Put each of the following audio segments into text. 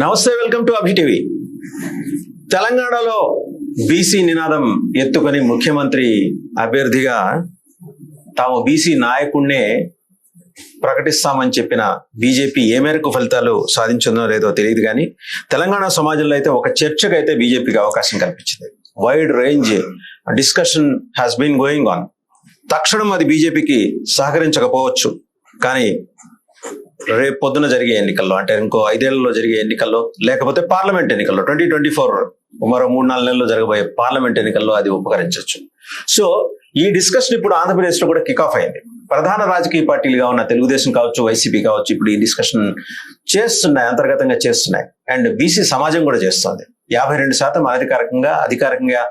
నమస్తే welcome to Abhi TV. తెలంగాణలో BC నినాదం ఎత్తుకొని ముఖ్యమంత్రి అభ్యర్థిగా తాము బీసీ నాయకుడినే ప్రకటిస్తామని చెప్పిన బీజేపీ ఏ మేరకు ఫలితాలు సాధించిందో లేదో తెలియదు కానీ తెలంగాణ సమాజంలో అయితే ఒక చర్చకు అయితే బీజేపీకి అవకాశం కల్పించింది. Wide range discussion has been going on తక్షణం అది బీజేపీకి సహకరించకపోవచ్చు. కానీ రేపు పొద్దున జరిగే ఎన్నికల్లో అంటే ఇంకో ఐదేళ్ళలో జరిగే ఎన్నికల్లో లేకపోతే పార్లమెంట్ ఎన్నికల్లో ట్వంటీ ట్వంటీ ఫోర్ మరో మూడు నాలుగు నెలల్లో జరగబోయే పార్లమెంట్ ఎన్నికల్లో అది ఉపకరించవచ్చు. సో ఈ డిస్కషన్ ఇప్పుడు ఆంధ్రప్రదేశ్లో కూడా కిక్ ఆఫ్ అయింది. ప్రధాన రాజకీయ పార్టీలుగా ఉన్న తెలుగుదేశం కావచ్చు వైసీపీ కావచ్చు ఇప్పుడు ఈ డిస్కషన్ చేస్తున్నాయి అంతర్గతంగా చేస్తున్నాయి. అండ్ బీసీ సమాజం కూడా చేస్తుంది. యాభై రెండు శాతం అనధికారికంగా అధికారికంగా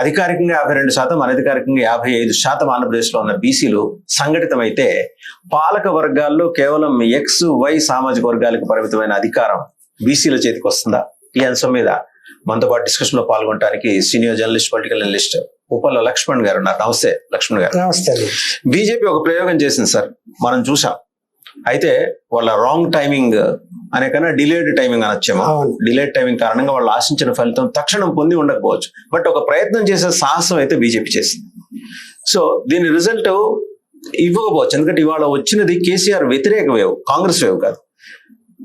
అధికారికంగా యాభై రెండు శాతం అనధికారికంగా యాభై ఐదు శాతం ఆంధ్రప్రదేశ్లో ఉన్న బీసీలు సంఘటితమైతే పాలక వర్గాల్లో కేవలం ఎక్స్ వై సామాజిక వర్గాలకు పరిమితమైన అధికారం బీసీల చేతికి వస్తుందా? ఈ అంశం మీద మనతో పాటు డిస్కషన్లో పాల్గొనడానికి senior journalist political analyst Upalla Lakshman గారు ఉన్నారు. నమస్తే లక్ష్మణ్ గారు. నమస్తే. బీజేపీ ఒక ప్రయోగం చేసింది సార్. మనం చూసాం. అయితే వాళ్ళ రాంగ్ టైమింగ్ అనే కన్నా డిలేడ్ టైమింగ్ అనొచ్చేమో డిలేడ్ టైమింగ్ కారణంగా వాళ్ళు ఆశించిన ఫలితం తక్షణం పొంది ఉండకపోవచ్చు. బట్ ఒక ప్రయత్నం చేసే సాహసం అయితే బీజేపీ చేసింది. సో దీని రిజల్ట్ ఇవ్వకపోవచ్చు. ఎందుకంటే ఇవాళ వచ్చినది కేసీఆర్ వ్యతిరేక వేవ్ కాంగ్రెస్ వేవ్ కాదు.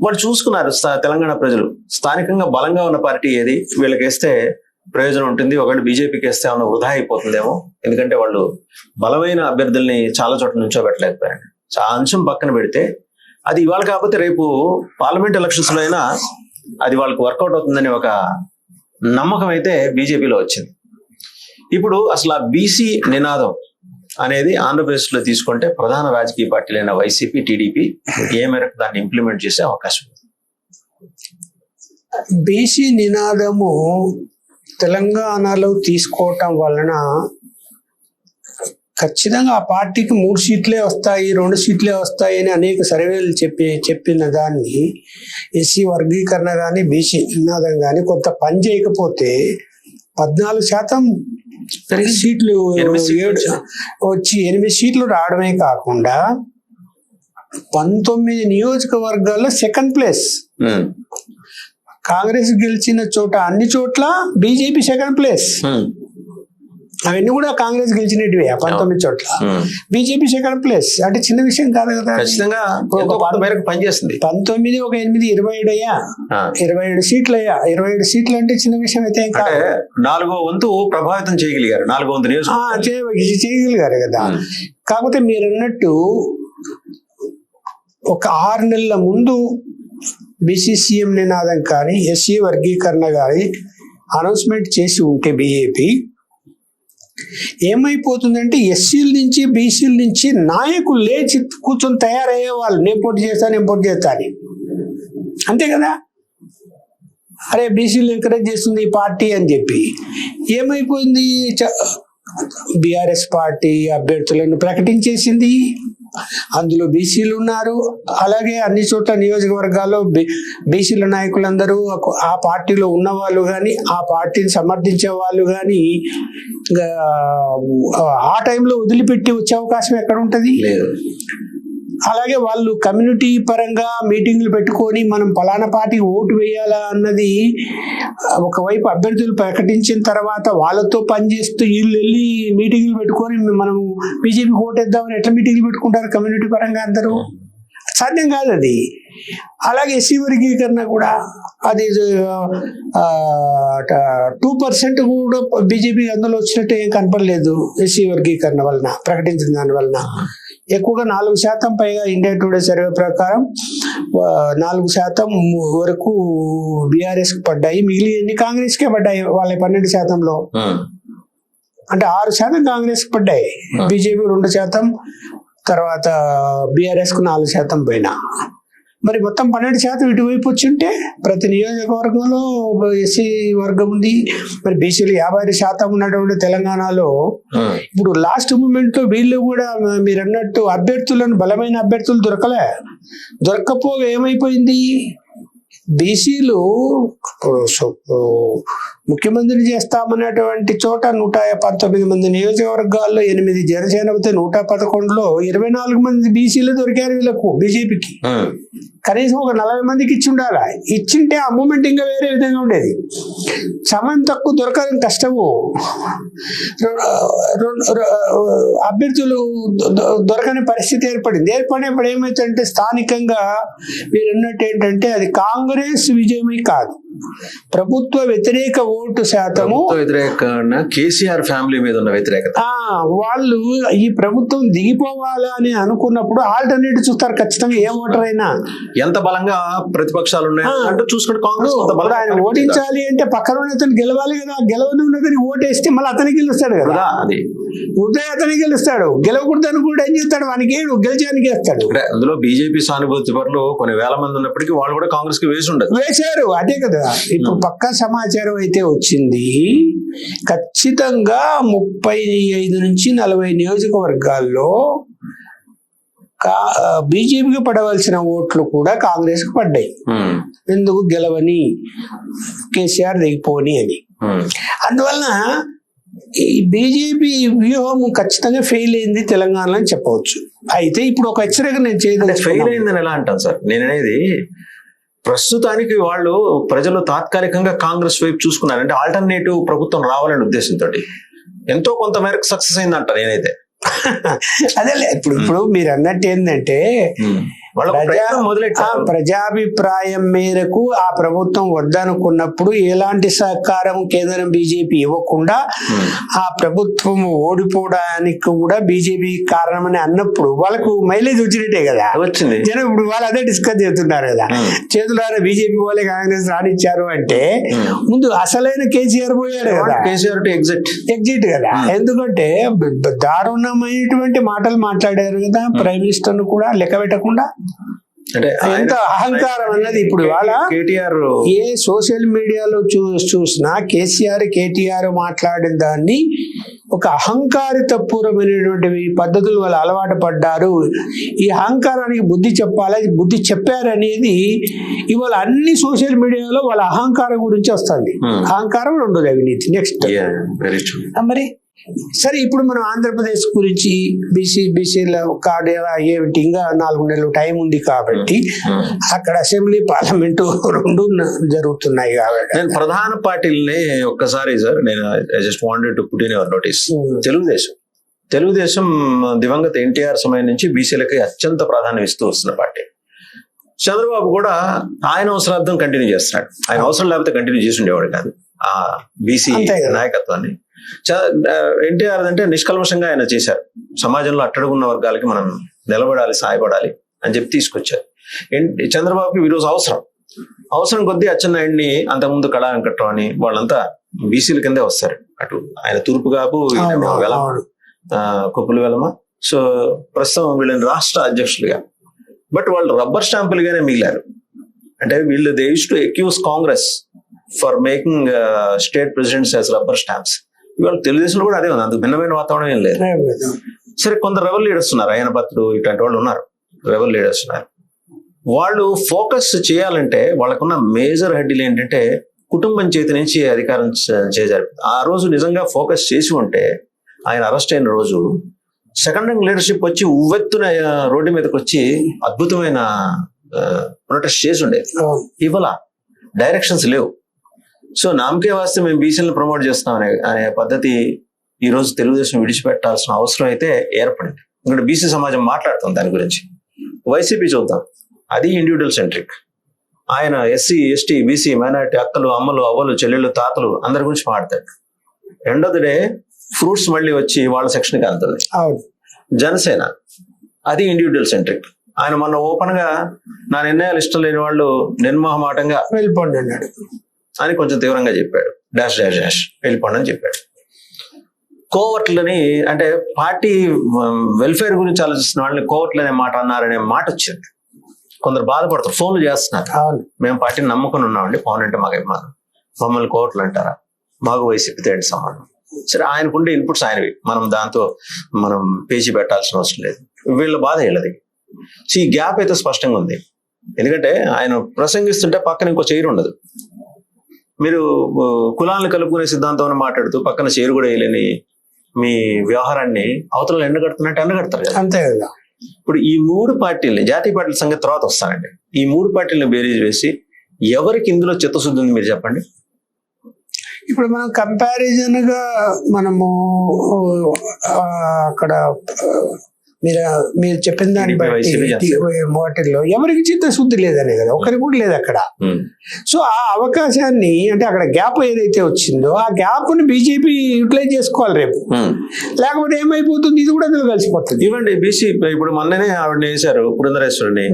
వాళ్ళు చూసుకున్నారు తెలంగాణ ప్రజలు. స్థానికంగా బలంగా ఉన్న పార్టీ ఏది? వీళ్ళకి వేస్తే ప్రయోజనం ఉంటుంది. ఒకవేళ బీజేపీకి వేస్తే ఏమైనా వృధా అయిపోతుందేమో. ఎందుకంటే వాళ్ళు బలమైన అభ్యర్థుల్ని చాలా చోట్ల నుంచోబెట్టలేకపోయారు సో ఆ అంశం పక్కన పెడితే అది ఇవాళ కాకపోతే రేపు పార్లమెంట్ ఎలక్షన్స్లో అయినా అది వాళ్ళకి వర్కౌట్ అవుతుందని ఒక నమ్మకం అయితే బీజేపీలో వచ్చింది. ఇప్పుడు అసలు ఆ బీసీ నినాదం అనేది ఆంధ్రప్రదేశ్లో తీసుకుంటే ప్రధాన రాజకీయ పార్టీలైన వైసీపీ టీడీపీ ఏ మేరకు దాన్ని ఇంప్లిమెంట్ చేసే అవకాశం ఉంది? బీసీ నినాదము తెలంగాణలో తీసుకోవటం వలన ఖచ్చితంగా ఆ పార్టీకి మూడు సీట్లే వస్తాయి రెండు సీట్లే వస్తాయి అని అనేక సర్వేలు చెప్పి చెప్పిన దాన్ని ఎస్సీ వర్గీకరణ కానీ బీసీ నినాదం కానీ కొంత పని చేయకపోతే పద్నాలుగు శాతం సీట్లు. వచ్చి ఎనిమిది సీట్లు రావడమే కాకుండా పంతొమ్మిది నియోజకవర్గాల్లో సెకండ్ ప్లేస్. కాంగ్రెస్ గెలిచిన చోట అన్ని చోట్ల బీజేపీ సెకండ్ ప్లేస్. అవన్నీ కూడా కాంగ్రెస్ గెలిచినటివే ఆ పంతొమ్మిది చోట్ల. BJP second place. అంటే చిన్న విషయం కాదు కదా. ఖచ్చితంగా మేరకు పనిచేస్తుంది. పంతొమ్మిది ఒక ఎనిమిది ఇరవై ఏడు అయ్యా ఇరవై ఏడు సీట్లు అయ్యా ఇరవై ఏడు సీట్లు అంటే చిన్న విషయం అయితే నాలుగో వంతు ప్రభావితం చేయగలిగారు. నాలుగో వంతు చేయగలిగారు కదా. కాకపోతే మీరు అన్నట్టు ఒక ఆరు నెలల ముందు బీసీసీఎం నినాదం కానీ ఎస్సీ వర్గీకరణ కానీ అనౌన్స్మెంట్ చేసి ఉంటే బీజేపీ ఏమైపోతుందంటే ఎస్సీల నుంచి బీసీల నుంచి నాయకులు లేచి కూర్చొని తయారయ్యే వాళ్ళు నేను పోటీ చేస్తాను నేను పోటీ చేస్తాను అంతే కదా? అరే బీసీలు ఎంకరేజ్ చేస్తుంది ఈ పార్టీ అని చెప్పి. ఏమైపోయింది? బీఆర్ఎస్ పార్టీ అభ్యర్థులను ప్రకటించేసింది. అందులో బీసీలు ఉన్నారు. అలాగే అన్ని చోట్ల నియోజకవర్గాల్లో బీసీల నాయకులందరూ ఆ పార్టీలో ఉన్న వాళ్ళు కానీ ఆ పార్టీని సమర్థించే వాళ్ళు కానీ ఆ టైంలో వదిలిపెట్టి వచ్చే అవకాశం ఎక్కడ ఉంటుంది? లేదు. అలాగే వాళ్ళు కమ్యూనిటీ పరంగా మీటింగ్లు పెట్టుకొని మనం పలానా పార్టీ ఓటు వేయాలా అన్నది ఒకవైపు అభ్యర్థులు ప్రకటించిన తర్వాత వాళ్ళతో పనిచేస్తూ వీళ్ళు వెళ్ళి మీటింగ్లు పెట్టుకొని మనం బీజేపీకి ఓటేద్దామని ఎట్లా మీటింగ్లు పెట్టుకుంటారు కమ్యూనిటీ పరంగా అందరూ? సాధ్యం కాదు అది. అలాగే ఎస్సీ వర్గీకరణ కూడా అది టూ పర్సెంట్ కూడా బీజేపీ అందులో వచ్చినట్టు ఏం కనపడలేదు ఎస్సీ వర్గీకరణ వలన ప్రకటించిన దాని వలన. ఎక్కువగా నాలుగు శాతం పైగా ఇండియా టుడే సర్వే ప్రకారం నాలుగు శాతం వరకు బీఆర్ఎస్కి పడ్డాయి. మిగిలిన కాంగ్రెస్ కే పడ్డాయి వాళ్ళ పన్నెండు శాతంలో. అంటే ఆరు శాతం కాంగ్రెస్కి పడ్డాయి బీజేపీ రెండు శాతం తర్వాత బీఆర్ఎస్కు నాలుగు శాతం పోయినా మరి మొత్తం పన్నెండు శాతం ఇటువైపు వచ్చింటే ప్రతి నియోజకవర్గంలో ఎస్సీ వర్గం ఉంది. మరి బీసీలు యాభై ఐదు శాతం ఉన్నటువంటి తెలంగాణలో ఇప్పుడు లాస్ట్ మూమెంట్లో వీళ్ళు కూడా మీరు అన్నట్టు అభ్యర్థులను బలమైన అభ్యర్థులు దొరకలే. దొరక్కపోగా ఏమైపోయింది? బీసీలు ముఖ్యమంత్రిని చేస్తామన్నటువంటి చోట నూట పంతొమ్మిది మంది నియోజకవర్గాల్లో ఎనిమిది జనసేన నూట పదకొండులో ఇరవై నాలుగు మంది బీసీలు దొరికారు వీళ్ళకు బీజేపీకి. కనీసం ఒక నలభై మందికి ఇచ్చి ఉండాలి ఇచ్చింటే ఆ మూమెంట్ ఇంకా వేరే విధంగా ఉండేది. సమయం తక్కువ దొరకడం కష్టము. అభ్యర్థులు దొరకని పరిస్థితి ఏర్పడింది. ఏర్పడినప్పుడు ఏమైతుందంటే స్థానికంగా మీరు అన్నట్టు ఏంటంటే అది కాంగ్రెస్ విజయమే కాదు. ప్రభుత్వ వ్యతిరేక ఓటు శాతము. వ్యతిరేక కేసీఆర్ ఫ్యామిలీ మీద ఉన్న వ్యతిరేకత. వాళ్ళు ఈ ప్రభుత్వం దిగిపోవాలా అని అనుకున్నప్పుడు ఆల్టర్నేటివ్ చూస్తారు ఖచ్చితంగా ఏ ఓటర్ అయినా. ఎంత బలంగా ప్రతిపక్షాలు ఉన్నాయి. అంటే చూసుకుంటే కాంగ్రెస్ ఆయన? ఓడించాలి అంటే పక్కన అతను గెలవాలి కదా గెలవని ఉన్నదని ఓటేస్తే మళ్ళీ అతనికి గెలుస్తాడు కదా. కదా అది. ఉదయం అతనికి గెలుస్తాడు. గెలవకూడదు అనుకుంటే ఏం చేస్తాడు? వానికి గెలిచానికి వేస్తాడు. అందులో బీజేపీ సానుభూతి పరులు కొన్ని వేల మంది ఉన్నప్పటికీ వాళ్ళు కూడా కాంగ్రెస్కి వేసి ఉండదు వేశారు. అదే కదా. ఇప్పుడు పక్క సమాచారం అయితే వచ్చింది ఖచ్చితంగా ముప్పై ఐదు నుంచి నలభై నియోజకవర్గాల్లో బీజేపీకి పడవలసిన ఓట్లు కూడా కాంగ్రెస్కు పడ్డాయి ఎందుకు? గెలవని. కేసీఆర్ దిగిపోని అని. అందువలన ఈ బీజేపీ వ్యూహం ఖచ్చితంగా ఫెయిల్ అయింది తెలంగాణలో అని చెప్పవచ్చు. అయితే ఇప్పుడు ఒక హెచ్చరిక నేను అంటే ఫెయిల్ అయిందని ఎలా అంటాను సార్? నేను అనేది ప్రస్తుతానికి వాళ్ళు ప్రజలు తాత్కాలికంగా కాంగ్రెస్ వైపు చూసుకున్నారు. అంటే ఆల్టర్నేటివ్ ప్రభుత్వం రావాలనే ఉద్దేశంతో ఎంతో కొంత మేరకు సక్సెస్ అయిందంట నేనైతే. అదేలే ఇప్పుడు ఇప్పుడు మీరు అన్నట్టు ఏంటంటే ప్రజాభిప్రాయం మేరకు ఆ ప్రభుత్వం వద్దనుకున్నప్పుడు ఎలాంటి సహకారం కేంద్రం బీజేపీ ఇవ్వకుండా ఉమ్. ఆ ప్రభుత్వం ఓడిపోవడానికి కూడా బీజేపీ కారణమని అన్నప్పుడు వాళ్ళకు మైలేజ్ వచ్చినట్టే కదా. వచ్చింది. జనం ఇప్పుడు వాళ్ళు అదే డిస్కస్ చేస్తున్నారు కదా. ఉమ్. చేతులారా బీజేపీ వాళ్ళే కాంగ్రెస్ రానిచ్చారు అంటే ఉమ్. ముందు అసలైన కేసీఆర్ పోయాడు కదా. KCR to exit. ఎగ్జిట్ కదా. ఎందుకంటే దారుణమైనటువంటి మాటలు మాట్లాడారు కదా. ప్రైమ్ మినిస్టర్ను కూడా లెక్క పెట్టకుండా అంటే ఎంత అహంకారం అన్నది ఇప్పుడు వాళ్ళ కేటీఆర్ ఏ సోషల్ మీడియాలో చూ చూసినా కేసీఆర్ కేటీఆర్ మాట్లాడిన దాన్ని ఒక అహంకారిత పూర్వమైనటువంటి పద్ధతులు వాళ్ళు అలవాటు పడ్డారు. ఈ అహంకారానికి బుద్ధి చెప్పాలి బుద్ధి చెప్పారనేది ఇవాళ అన్ని సోషల్ మీడియాలో వాళ్ళ అహంకారం గురించి వస్తుంది. Hmm. అహంకారం రెండోది అవినీతి. నెక్స్ట్ మరి సరే ఇప్పుడు మనం ఆంధ్రప్రదేశ్ గురించి బీసీ బీసీల కార్డు ఏమిటి? ఇంకా నాలుగు నెలలు టైం ఉంది కాబట్టి అక్కడ అసెంబ్లీ పార్లమెంటు రెండు జరుగుతున్నాయి కాబట్టి. నేను ప్రధాన పార్టీలని ఒక్కసారి సార్ నేను I just wanted to put in your notice. Telugu Desam. Telugu Desam దివంగత ఎన్టీఆర్ సమయం నుంచి బీసీలకి అత్యంత ప్రాధాన్యం ఇస్తూ వస్తున్న పార్టీ. చంద్రబాబు కూడా ఆయన అవసరార్థం కంటిన్యూ చేస్తున్నాడు. ఆయన అవసరం లేకపోతే కంటిన్యూ చేసి ఉండేవాడు కాదు. ఆ బీసీ. నాయకత్వాన్ని. ఎన్టీఆర్ అంటే నిష్కల్మషంగా ఆయన చేశారు. సమాజంలో అట్టడుగున్న వర్గాలకి మనం నిలబడాలి సాయపడాలి అని చెప్పి తీసుకొచ్చారు. చంద్రబాబుకి ఈరోజు అవసరం. అవసరం కొద్దీ అచ్చెన్నాయుడిని అంతకుముందు కళా వెంకట్రావు అని వాళ్ళంతా బీసీల కిందే వస్తారు. అటు ఆయన తూర్పు కాపు వెలమ. కొప్పుల వెలమ. సో ప్రస్తుతం వీళ్ళని రాష్ట్ర అధ్యక్షులుగా. బట్ వాళ్ళు రబ్బర్ స్టాంపులుగానే మిగిలారు. అంటే వీళ్ళు they use to accuse Congress for making state presidents as rubber stamps ఇవాళ తెలుగుదేశంలో కూడా అదే ఉంది. అందుకు భిన్నమైన వాతావరణం ఏం లేదు. సరే కొందరు రెవల్ లీడర్స్ ఉన్నారు. ఆయన భక్తుడు ఇట్లాంటి వాళ్ళు ఉన్నారు. రెవల్ లీడర్స్ ఉన్నారు. వాళ్ళు ఫోకస్ చేయాలంటే వాళ్ళకున్న మేజర్ హెడ్డీలు ఏంటంటే కుటుంబం చేతి నుంచి అధికారం చే- చేజారు ఆ రోజు నిజంగా ఫోకస్ చేసి ఉంటే ఆయన అరెస్ట్ అయిన రోజు సెకండ్ ర్యాంక్ లీడర్షిప్ వచ్చి ఉవ్వెత్తున రోడ్డు మీదకి వచ్చి అద్భుతమైన ప్రొటెస్ట్ చేసి ఉండేది. ఇవాళ డైరెక్షన్స్ లేవు. సో నామకే వాస్తే మేము బీసీలను ప్రమోట్ చేస్తాం అనే అనే పద్ధతి ఈ రోజు తెలుగుదేశం విడిచిపెట్టాల్సిన అవసరం అయితే ఏర్పడింది. ఎందుకంటే బీసీ సమాజం మాట్లాడుతుంది దాని గురించి. వైసీపీ చూద్దాం. అది ఇండివిజువల్ సెంట్రిక్ ఆయన ఎస్సీ ఎస్టీ బీసీ మైనారిటీ అక్కలు అమ్మలు అవ్వలు చెల్లెళ్ళు తాతలు అందరి గురించి మాట్లాడతాడు end of the day fruits మళ్ళీ వచ్చి వాళ్ళ సెక్షన్కి వెళ్తుంది. జనసేన. అది ఇండివిజువల్ సెంట్రిక్ ఆయన మొన్న ఓపెన్గా నా నిర్ణయాలు ఇష్టం లేని వాళ్ళు నిర్మోహమాటంగా వెళ్ళిపోండి అన్నాడు. అని కొంచెం తీవ్రంగా చెప్పాడు. డాష్ డాష్ డాష్ వెళ్ళిపోండి అని చెప్పాడు. కోవట్లని అంటే పార్టీ వెల్ఫేర్ గురించి ఆలోచిస్తున్న వాళ్ళని కోవట్లు అనే మాట అన్నారనే మాట వచ్చింది. కొందరు బాధపడతారు. ఫోన్లు చేస్తున్నారు. మేము పార్టీని నమ్ముకుని ఉన్నామండి. పవన్ అంటే మాకు అభిమానం. మమ్మల్ని కోవట్లు అంటారా? మాకు వైసీపీతో ఏంటి సంబంధం. సరే ఆయనకుండే ఇన్పుట్స్ ఆయనవి. మనం దాంతో మనం పేజీ పెట్టాల్సిన అవసరం లేదు. వీళ్ళ బాధ వీళ్ళది. సో ఈ గ్యాప్ అయితే స్పష్టంగా ఉంది. ఎందుకంటే ఆయన ప్రసంగిస్తుంటే పక్కన ఇంకో చైర్ ఉండదు. మీరు కులాలను కలుపుకునే సిద్ధాంతం మాట్లాడుతూ పక్కన చైర్ కూడా వేయలేని మీ వ్యవహారాన్ని అవతల ఎండగడుతున్నట్టు ఎండగడతారు కదా. అంతే కదా. ఇప్పుడు ఈ మూడు పార్టీలని జాతీయ పార్టీల సంగతి తర్వాత వస్తానండి. ఈ మూడు పార్టీలను బేరీజ్ వేసి ఎవరికి ఇందులో చిత్తశుద్ధి ఉంది మీరు చెప్పండి? ఇప్పుడు మనం కంపారిజన్గా మనము అక్కడ మీరు మీరు చెప్పిన దాన్ని బట్టి. వాటిల్లో ఎవరికి చిత్తశుద్ధి లేదనే కదా ఒకరికి కూడా లేదు అక్కడ. సో ఆ అవకాశాన్ని అంటే అక్కడ గ్యాప్ ఏదైతే వచ్చిందో ఆ గ్యాప్ని బీజేపీ యూటిలైజ్ చేసుకోవాలి రేపు. లేకపోతే ఏమైపోతుంది ఇది కూడా అందులో కలిసిపోతుంది ఇవ్వండి బీసీ ఇప్పుడు మొన్ననే ఆవిడని వేశారు పురంధరేశ్వరుని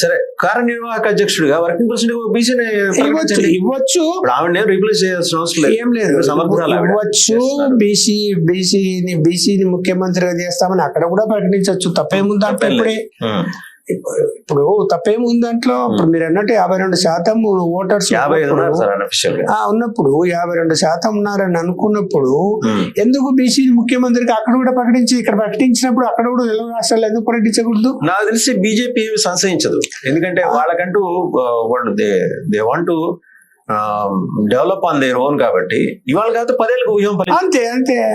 సరే కార్యనిర్వాహక అధ్యక్షుడిగా వర్కింగ్ ప్రెసిడెంట్ బీసీని ఇవ్వచ్చు ఆవిడని రీప్లేస్ చేయాల్సిన అవసరం లేదు ఏం లేదు ఆవిడ. ఇవ్వచ్చు. బీసీ బీసీని బీసీని ముఖ్యమంత్రిగా చేస్తామని అక్కడ కూడా ప్రకటించవచ్చు తప్పేముంది దాంట్లో. ఇప్పుడే. ఇప్పుడు తప్పేముంది దాంట్లో ఇప్పుడు మీరు అన్నట్టు యాభై రెండు శాతం ఓటర్స్ ఉన్నప్పుడు యాభై రెండు శాతం ఉన్నారని అనుకున్నప్పుడు. ఎందుకు బీసీ ముఖ్యమంత్రికి అక్కడ కూడా ప్రకటించి ఇక్కడ ప్రకటించినప్పుడు అక్కడ కూడా తెలుగు రాష్ట్రాలు ఎందుకు ప్రకటించకూడదు నాకు తెలిసి బీజేపీ ఏమి సంశయించదు ఎందుకంటే వాళ్ళకంటూ వాళ్ళు they they want develop on their own కాబట్టి ఇవాళ కాదు పదేళ్ళకు వ్యూహం. అంతే అంతే